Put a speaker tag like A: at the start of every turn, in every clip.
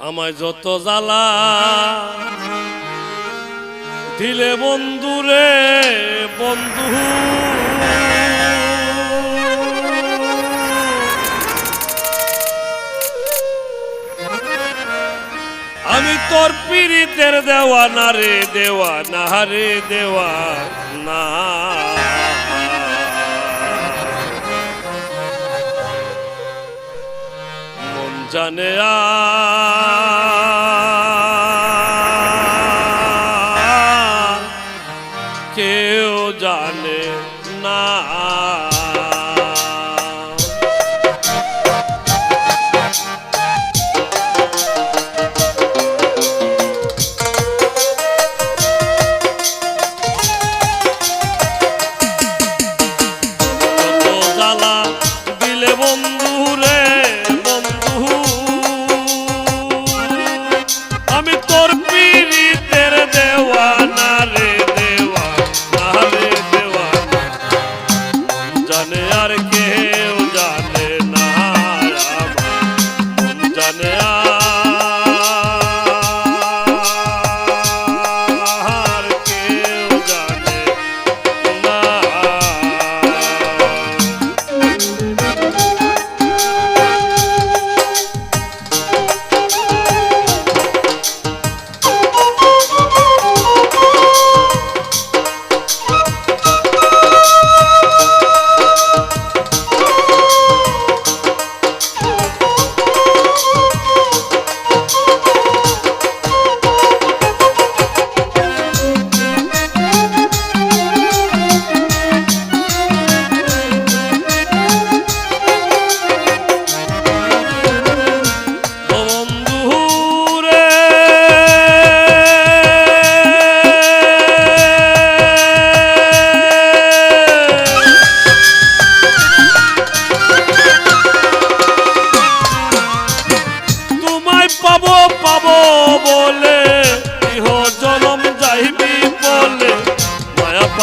A: আমায় যত জ্বালা দিলে বন্ধুরে বন্ধু। আমি তোর পীড়িতের দেওয়া না রে দেওয়া না রে দেওয়া না জানে আ Vivi.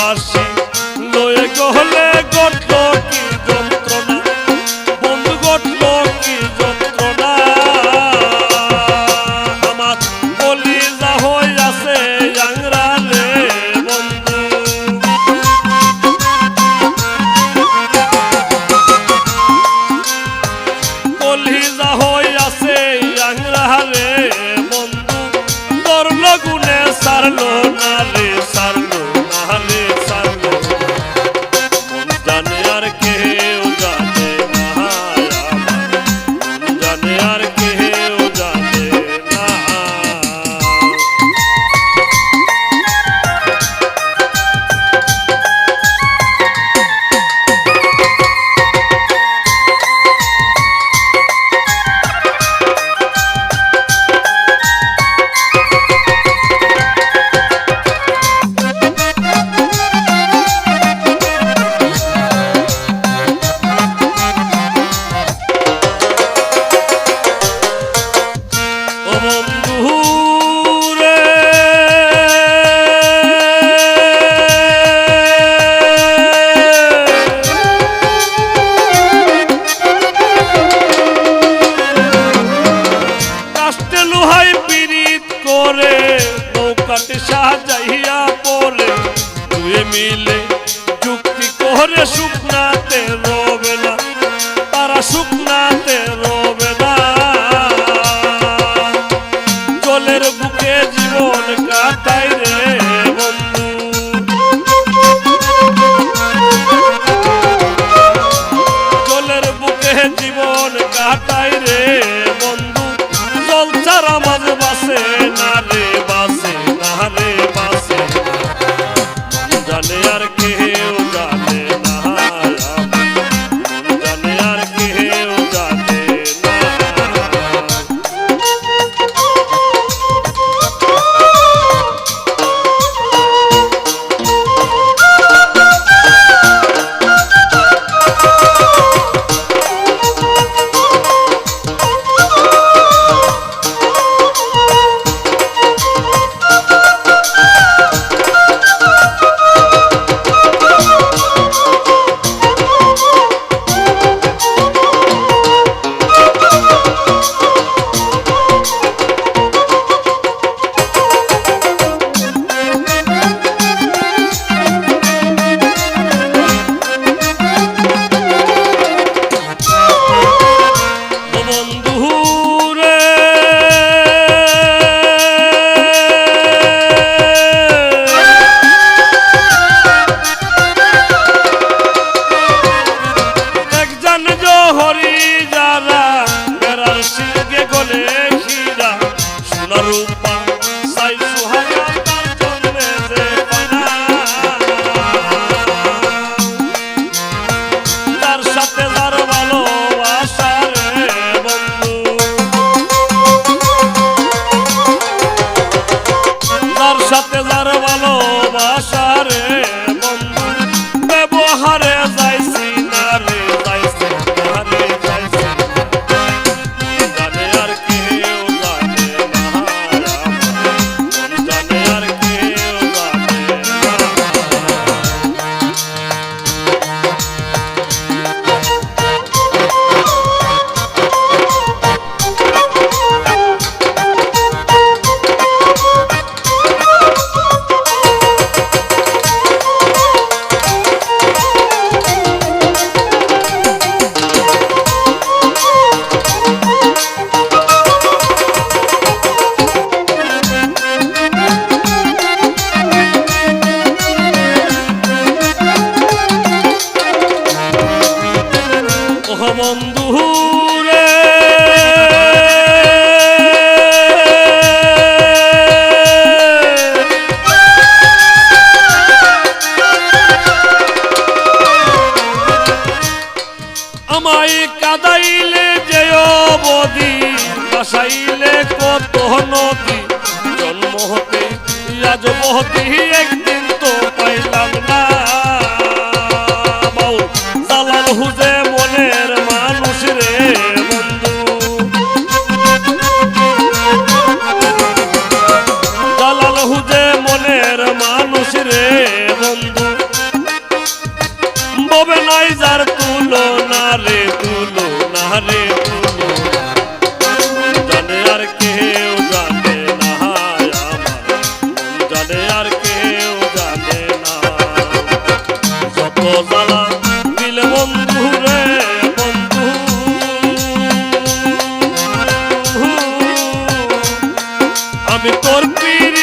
A: বাসি লয়ে গহলে গড় su পর্বত নদী জন্ম হতে আজ বহতি একদিন por ti